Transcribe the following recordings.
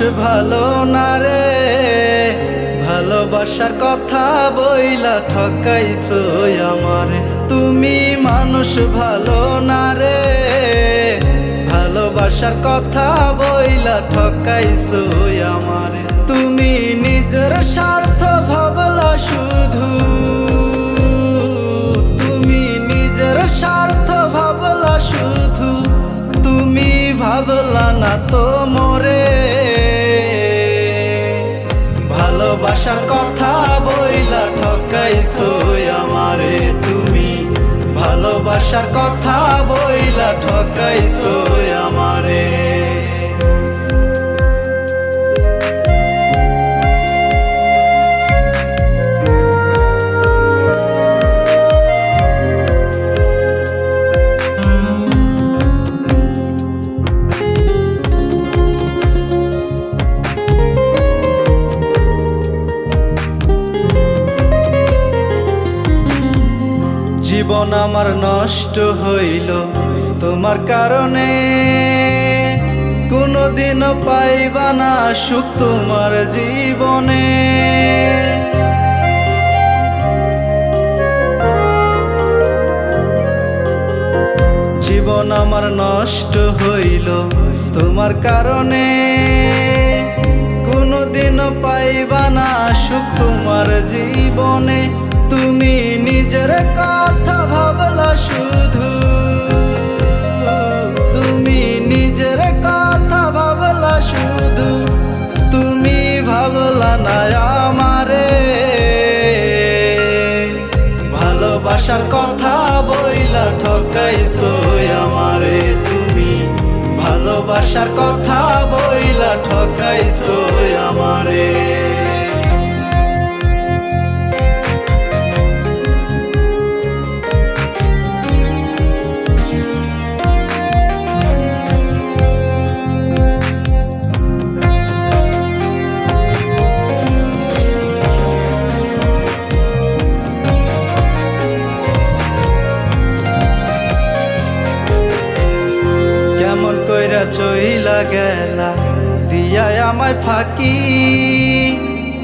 ভালো না রে। ভালোবাসার কথা বইলা ঠকাইছো আমারে। তুমি মানুষ ভালো না রে। ভালোবাসার কথা বইলা ঠকাইছো আমারে। ভালোবাসার কথা বইলা ঠকাইছো আমারে তুমি। ভালোবাসার কথা বইলা ঠকাইছো আমারে। জীবন আমার নষ্ট হইল। তোমার কারণে কোনোদিনও পাইবা না সুখ তোমার জীবনে। জীবন আমার নষ্ট হইল। তোমার কারণে কোনোদিনও পাইবা না সুখ তোমার জীবনে। তুমি নিজের কথা ভাবলা শুধু। তুমি নিজের কথা ভাবলা শুধু। তুমি ভাবলা না আমারে। ভালোবাসার কথা বইলা ঠকাইছো আমারে তুমি। ভালোবাসার কথা বইলা ঠকাইছো আমারে। গেলা দিয়া আমায় ফাঁকি।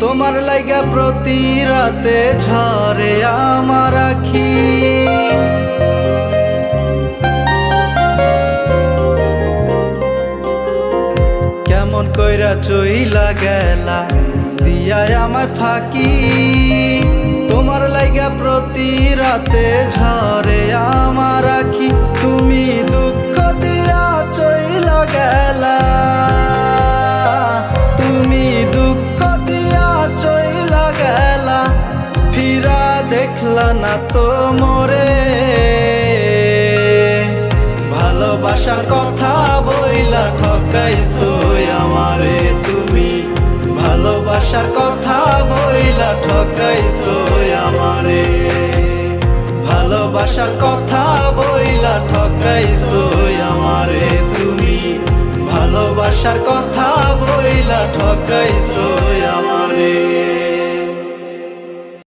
তোমার লাইগা প্রতি রাতে ঝরে আমার আখি। কেমন কইরা চইলা গেলা দিয়া আমায় ফাঁকি। তোমার লাইগা প্রতি রাতে ঝরে মোরে। ভালোবাসার কথা বইলা ঠকাইছো আমারে তুমি। ভালোবাসার কথা বইলা ঠকাইছো আমারে। ভালোবাসার কথা বইলা ঠকাইছো আমারে তুমি। ভালোবাসার কথা বইলা ঠকাইছো আমারে।